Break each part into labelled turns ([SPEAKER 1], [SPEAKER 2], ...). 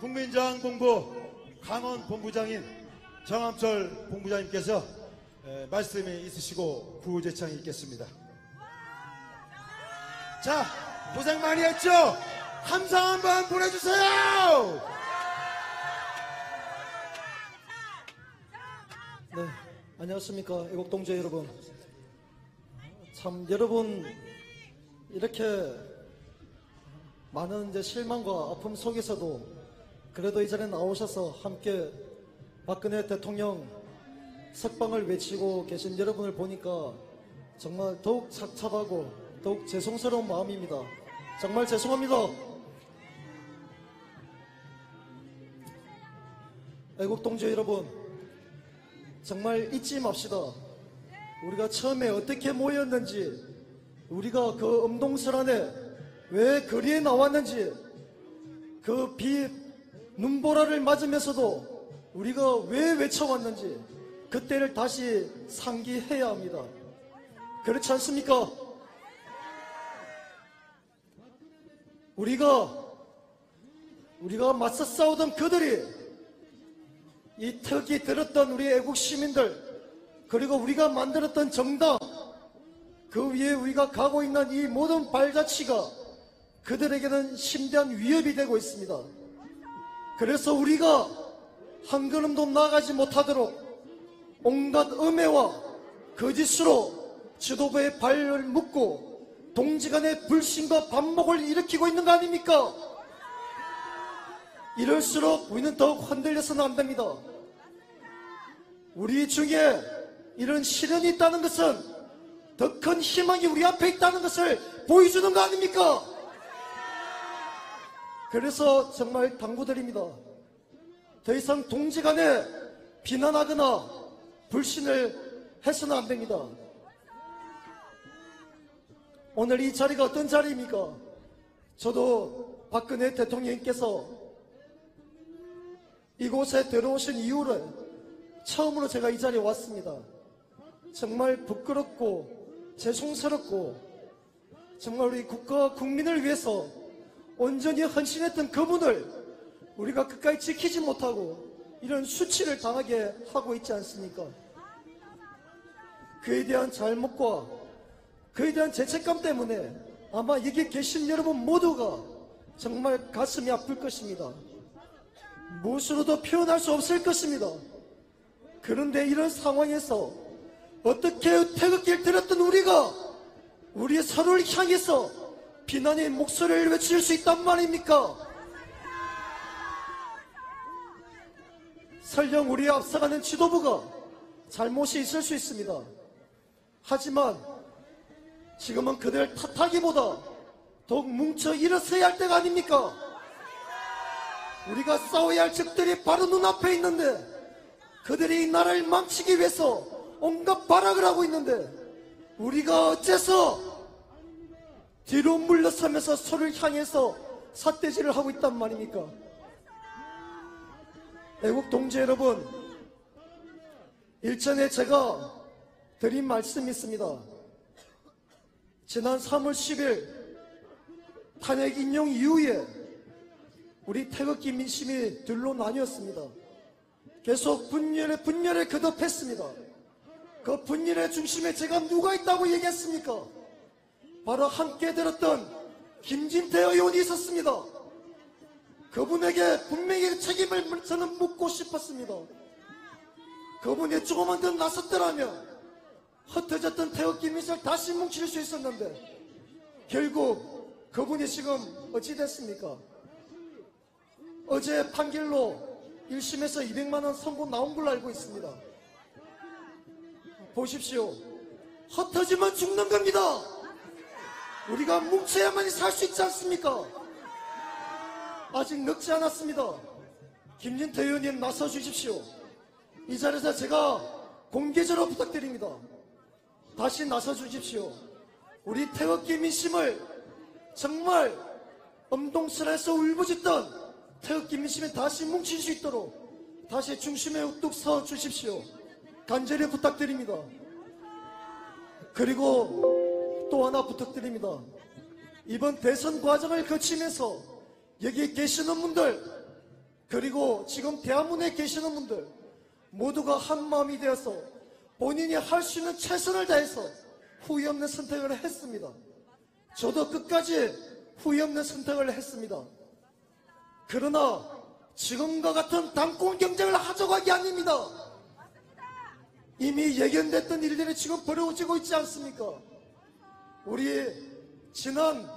[SPEAKER 1] 국민장 본부 강원 본부장인 정함철 본부장님께서 에, 말씀이 있으시고 구제창이 있겠습니다. 자, 고생 많이 했죠? 함성 한번 보내주세요!
[SPEAKER 2] 네, 안녕하십니까 애국동지 여러분. 참 여러분 이렇게 많은 이제 실망과 아픔 속에서도 그래도 이 자리에 나오셔서 함께 박근혜 대통령 석방을 외치고 계신 여러분을 보니까 정말 더욱 착잡하고 더욱 죄송스러운 마음입니다. 정말 죄송합니다. 애국 동지 여러분, 정말 잊지 맙시다. 우리가 처음에 어떻게 모였는지, 우리가 그 음동설 안에 왜 거리에 나왔는지, 그 비 눈보라를 맞으면서도 우리가 왜 외쳐왔는지, 그때를 다시 상기해야 합니다. 그렇지 않습니까? 우리가, 우리가 맞서 싸우던 그들이 이 턱이 들었던 우리 애국 시민들 그리고 우리가 만들었던 정당 그 위에 우리가 가고 있는 이 모든 발자취가 그들에게는 심대한 위협이 되고 있습니다. 그래서 우리가 한 걸음도 나가지 못하도록 온갖 음해와 거짓으로 지도부의 발을 묶고 동지간의 불신과 반목을 일으키고 있는 거 아닙니까? 이럴수록 우리는 더욱 흔들려서는 안 됩니다. 우리 중에 이런 시련이 있다는 것은 더 큰 희망이 우리 앞에 있다는 것을 보여주는 거 아닙니까? 그래서 정말 당부드립니다. 더 이상 동지 간에 비난하거나 불신을 해서는 안 됩니다. 오늘 이 자리가 어떤 자리입니까? 저도 박근혜 대통령님께서 이곳에 들어오신 이후를 처음으로 제가 이 자리에 왔습니다. 정말 부끄럽고 죄송스럽고 정말 우리 국가 국민을 위해서 온전히 헌신했던 그분을 우리가 끝까지 지키지 못하고 이런 수치를 당하게 하고 있지 않습니까? 그에 대한 잘못과 그에 대한 죄책감 때문에 아마 여기 계신 여러분 모두가 정말 가슴이 아플 것입니다. 무엇으로도 표현할 수 없을 것입니다. 그런데 이런 상황에서 어떻게 태극기를 들었던 우리가 우리 서로를 향해서 비난의 목소리를 외칠 수 있단 말입니까? 설령 우리에 앞서가는 지도부가 잘못이 있을 수 있습니다. 하지만 지금은 그들 탓하기보다 더욱 뭉쳐 일어서야 할 때가 아닙니까? 우리가 싸워야 할 적들이 바로 눈앞에 있는데 그들이 이 나라를 망치기 위해서 온갖 발악을 하고 있는데 우리가 어째서 뒤로 물러서면서 서로를 향해서 삿대질을 하고 있단 말입니까? 애국 동지 여러분 일전에 제가 드린 말씀이 있습니다. 지난 3월 10일 탄핵 인용 이후에 우리 태극기 민심이 둘로 나뉘었습니다. 계속 분열에 분열에 거듭했습니다. 그 분열의 중심에 제가 누가 있다고 얘기했습니까? 바로 함께 들었던 김진태 의원이 있었습니다. 그분에게 분명히 책임을 저는 묻고 싶었습니다. 그분이 조금만 더 나섰더라면 흩어졌던 태극기 민심을 다시 뭉칠 수 있었는데 결국 그분이 지금 어찌 됐습니까? 어제 판결로 1심에서 200만원 선고 나온 걸로 알고 있습니다. 보십시오. 흩어지면 죽는 겁니다. 우리가 뭉쳐야만이 살수 있지 않습니까? 아직 늦지 않았습니다. 김진태 의원님 나서 주십시오. 이 자리에서 제가 공개적으로 부탁드립니다. 다시 나서 주십시오. 우리 태극기 민심을 정말 엄동설에서 울부짖던 태극기 민심이 다시 뭉칠 수 있도록 다시 중심에 우뚝 서 주십시오. 간절히 부탁드립니다. 그리고 또 하나 부탁드립니다. 이번 대선 과정을 거치면서 여기 계시는 분들 그리고 지금 대한민국에 계시는 분들 모두가 한 마음이 되어서 본인이 할 수 있는 최선을 다해서 후회 없는 선택을 했습니다. 저도 끝까지 후회 없는 선택을 했습니다. 그러나 지금과 같은 당권 경쟁을 하자고 하기 아닙니다. 이미 예견됐던 일들이 지금 벌어지고 있지 않습니까? 우리 지난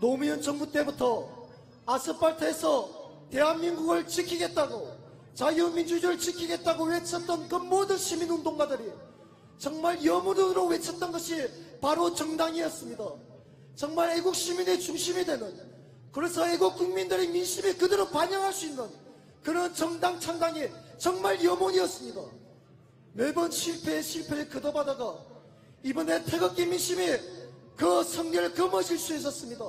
[SPEAKER 2] 노무현 정부 때부터 아스팔트에서 대한민국을 지키겠다고 자유민주주의를 지키겠다고 외쳤던 그 모든 시민운동가들이 정말 염원으로 외쳤던 것이 바로 정당이었습니다. 정말 애국 시민의 중심이 되는 그래서 애국 국민들의 민심이 그대로 반영할 수 있는 그런 정당 창당이 정말 염원이었습니다. 매번 실패에 실패를 거듭하다가 이번에 태극기 민심이 그 성리를 거머쥘 수 있었습니다.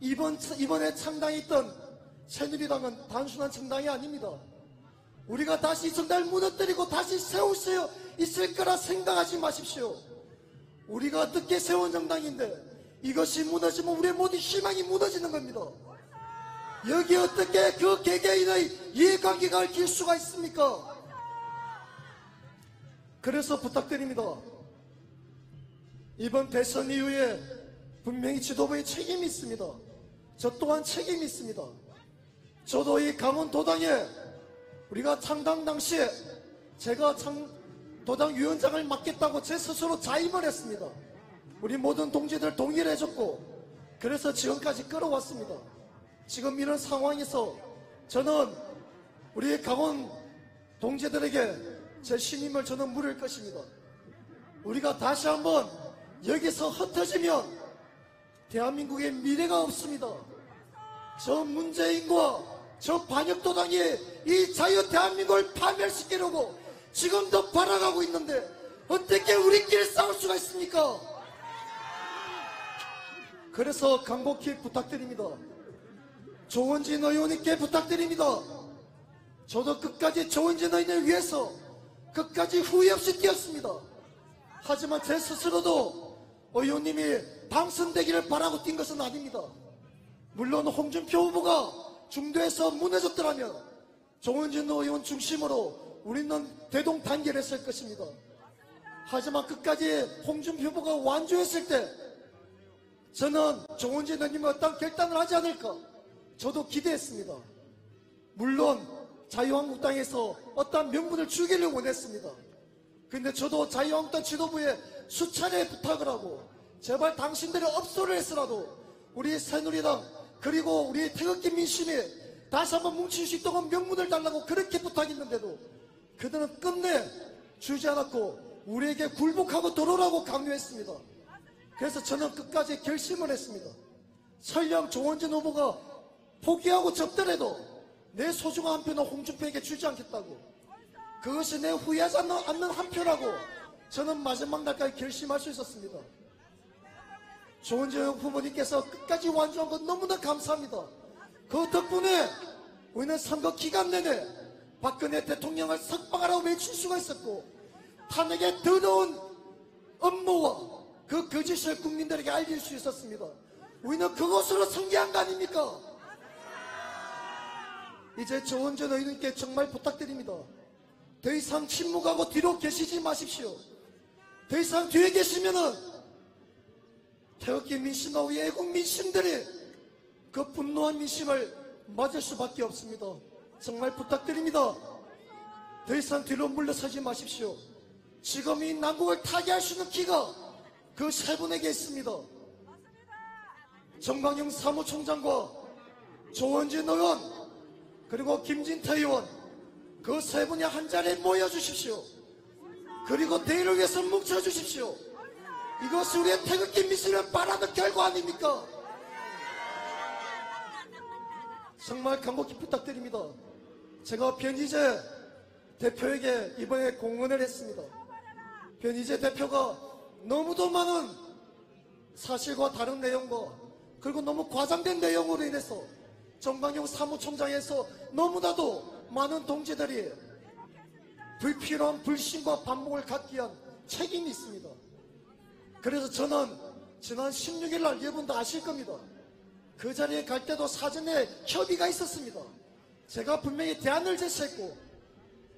[SPEAKER 2] 이번, 이번에 창당했던 새누리당은 단순한 정당이 아닙니다. 우리가 다시 이 정당을 무너뜨리고 다시 세울 수 있을 거라 생각하지 마십시오. 우리가 어떻게 세운 정당인데 이것이 무너지면 우리의 모든 희망이 무너지는 겁니다. 여기 어떻게 그 개개인의 이해관계가 얽힐 수가 있습니까? 그래서 부탁드립니다. 이번 대선 이후에 분명히 지도부의 책임이 있습니다. 저 또한 책임이 있습니다. 저도 이 강원도당에 우리가 창당 당시에 제가 창, 도당 위원장을 맡겠다고 제 스스로 자임을 했습니다. 우리 모든 동지들 동의를 해줬고 그래서 지금까지 끌어왔습니다. 지금 이런 상황에서 저는 우리 강원 동지들에게 제 신임을 저는 물을 것입니다. 우리가 다시 한번 여기서 흩어지면 대한민국의 미래가 없습니다. 저 문재인과 저 반역도당이 이 자유 대한민국을 파멸시키려고 지금도 발악하고 있는데 어떻게 우리끼리 싸울 수가 있습니까? 그래서 강곡히 부탁드립니다. 조원진 의원님께 부탁드립니다. 저도 끝까지 조원진 의원을 위해서 끝까지 후회 없이 뛰었습니다. 하지만 제 스스로도 의원님이 당선되기를 바라고 뛴 것은 아닙니다. 물론 홍준표 후보가 중도에서 무너졌더라면 정원진 의원 중심으로 우리는 대동 단결했을 것입니다. 하지만 끝까지 홍준표 후보가 완주했을 때 저는 정원진 의원님이 어떤 결단을 하지 않을까 저도 기대했습니다. 물론 자유한국당에서 어떤 명분을 주기를 원했습니다. 근데 저도 자유한국당 지도부에 수차례 부탁을 하고 제발 당신들이 업소를 했으라도 우리 새누리당 그리고 우리 태극기 민심이 다시 한번 뭉칠 수 있도록 명분을 달라고 그렇게 부탁했는데도 그들은 끝내 주지 않았고 우리에게 굴복하고 돌아오라고 강요했습니다. 그래서 저는 끝까지 결심을 했습니다. 설령 조원진 후보가 포기하고 접더라도 내 소중한 한 표는 홍준표에게 주지 않겠다고 그것이 내 후회하지 않는, 한 표라고 저는 마지막 날까지 결심할 수 있었습니다. 조원진 후보님께서 끝까지 완주한 것 너무나 감사합니다. 그 덕분에 우리는 선거 기간 내내 박근혜 대통령을 석방하라고 외칠 수가 있었고 탄핵의 더러운 업무와 그 거짓을 국민들에게 알릴 수 있었습니다. 우리는 그것으로 승리한 거 아닙니까? 이제 조원전 의원님께 정말 부탁드립니다. 더 이상 침묵하고 뒤로 계시지 마십시오. 더 이상 뒤에 계시면은 태극기 우리 애국 민심들이 그 분노한 민심을 맞을 수밖에 없습니다. 정말 부탁드립니다. 더 이상 뒤로 물러서지 마십시오. 지금 이 난국을 타개할 수 있는 기가 그 세 분에게 있습니다. 정광용 사무총장과 조원진 의원 그리고 김진태 의원 그 세 분이 한 자리에 모여 주십시오. 그리고 대의를 위해서 뭉쳐 주십시오. 이것이 우리의 태극기 미신을 바라는 결과 아닙니까? 정말 간곡히 부탁드립니다. 제가 변희재 대표에게 이번에 공언을 했습니다. 변희재 대표가 너무도 많은 사실과 다른 내용과 그리고 너무 과장된 내용으로 인해서 정광용 사무총장에서 너무나도 많은 동지들이 불필요한 불신과 반목을 갖기 위한 책임이 있습니다. 그래서 저는 지난 16일 날 여러분도 아실 겁니다. 그 자리에 갈 때도 사전에 협의가 있었습니다. 제가 분명히 대안을 제시했고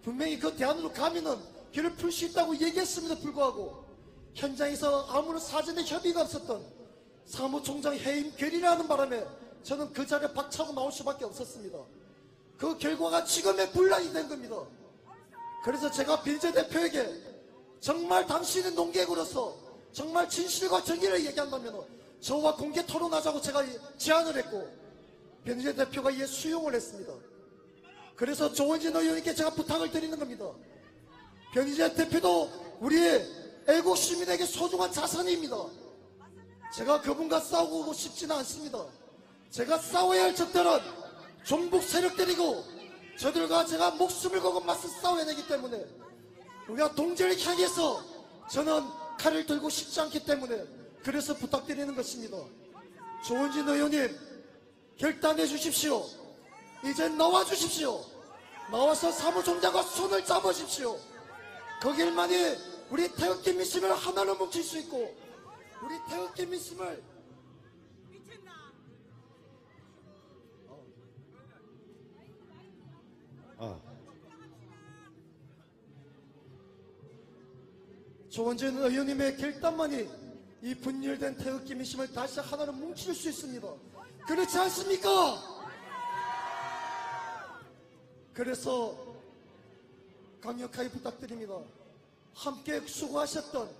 [SPEAKER 2] 분명히 그 대안으로 가면은 길을 풀 수 있다고 얘기했음에도 불구하고 현장에서 아무런 사전에 협의가 없었던 사무총장 해임 결의라는 바람에 저는 그 자리에 박차고 나올 수밖에 없었습니다. 그 결과가 지금의 분란이 된 겁니다. 그래서 제가 빌제 대표에게 정말 당신의 농객으로서 정말 진실과 정의를 얘기한다면 저와 공개 토론하자고 제가 제안을 했고 변희재 대표가 이에 수용을 했습니다. 그래서 조원진 의원님께 제가 부탁을 드리는 겁니다. 변희재 대표도 우리의 애국 시민에게 소중한 자산입니다. 제가 그분과 싸우고 싶지는 않습니다. 제가 싸워야 할 적들은 종북 세력들이고 저들과 제가 목숨을 걸고 맞서 싸워야 되기 때문에 우리가 동지를 향해서 저는 칼을 들고 싶지 않기 때문에 그래서 부탁드리는 것입니다. 조원진 의원님 결단해 주십시오. 이제 나와 주십시오. 나와서 사무총장과 손을 잡으십시오. 거길만이 우리 태극기 민심을 하나로 뭉칠 수 있고 우리 태극기 민심을 조원진 의원님의 결단만이 이 분열된 태극기 민심을 다시 하나로 뭉칠 수 있습니다. 그렇지 않습니까? 그래서 강력하게 부탁드립니다. 함께 수고하셨던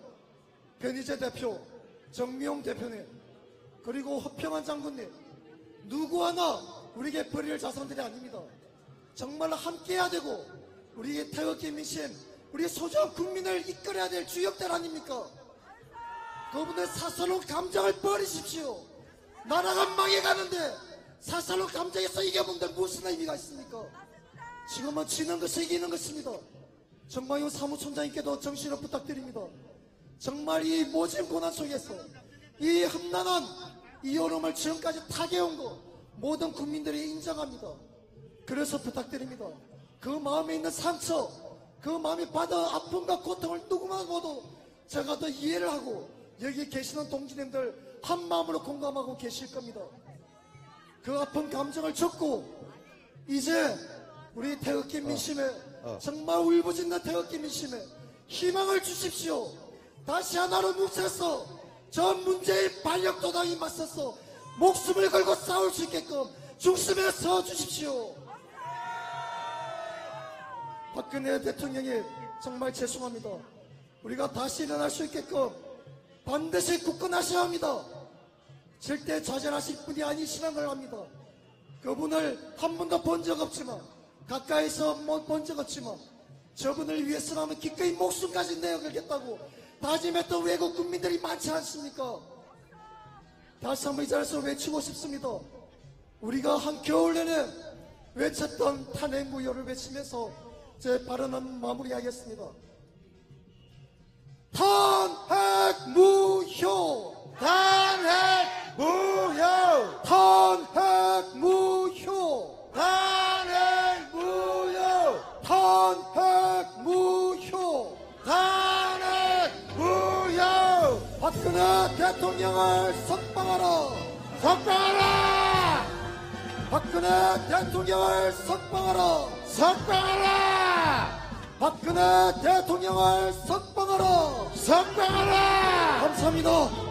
[SPEAKER 2] 변희재 대표, 정미용 대표님, 그리고 허평한 장군님, 누구 하나 우리에게 버릴 자산들이 아닙니다. 정말 함께해야 되고 우리의 태극기 민심, 우리 소중한 국민을 이끌어야 될 주역들 아닙니까? 그분의 사사로운 감정을 버리십시오. 나라가 망해가는데 사사로운 감정에서 이겨본들 무슨 의미가 있습니까? 지금은 지는 것이 이기는 것입니다. 정광용 사무총장님께도 정신을 부탁드립니다. 정말 이 모진 고난 속에서 이 험난한 이 여름을 지금까지 타개온 거 모든 국민들이 인정합니다. 그래서 부탁드립니다. 그 마음에 있는 상처, 그 마음이 받은 아픔과 고통을 누구나 모두 제가 더 이해를 하고 여기 계시는 동지님들 한 마음으로 공감하고 계실 겁니다. 그 아픈 감정을 접고 이제 우리 태극기 민심에
[SPEAKER 1] 어.
[SPEAKER 2] 정말 울부짖는 태극기 민심에 희망을 주십시오. 다시 하나로 뭉쳐서 저 문재인 반역 도당이 맞서서 목숨을 걸고 싸울 수 있게끔 중심에 서 주십시오. 박근혜 대통령이 정말 죄송합니다. 우리가 다시 일어날 수 있게끔 반드시 굳건하셔야 합니다. 절대 좌절하실 분이 아니시란 걸 압니다. 그분을 한 번도 본 적 없지만 가까이서 뭐본적 없지만 저분을 위해서라면 기꺼이 목숨까지 내어걸겠다고 다짐했던 외국 국민들이 많지 않습니까? 다시 한번 이 자리에서 외치고 싶습니다. 우리가 한 겨울 내내 외쳤던 탄핵 무효를 외치면서 제 발언은 마무리하겠습니다. 탄핵 무효!
[SPEAKER 1] 탄핵 무효!
[SPEAKER 2] 탄핵 무효!
[SPEAKER 1] 탄핵 무효!
[SPEAKER 2] 탄핵 무효!
[SPEAKER 1] 탄핵 무효!
[SPEAKER 2] 박근혜 대통령을 석방하라!
[SPEAKER 1] 석방하라!
[SPEAKER 2] 박근혜 대통령을 석방하라!
[SPEAKER 1] 석방하라!
[SPEAKER 2] 박근혜 대통령을 석방하라!
[SPEAKER 1] 석방하라!
[SPEAKER 2] 감사합니다.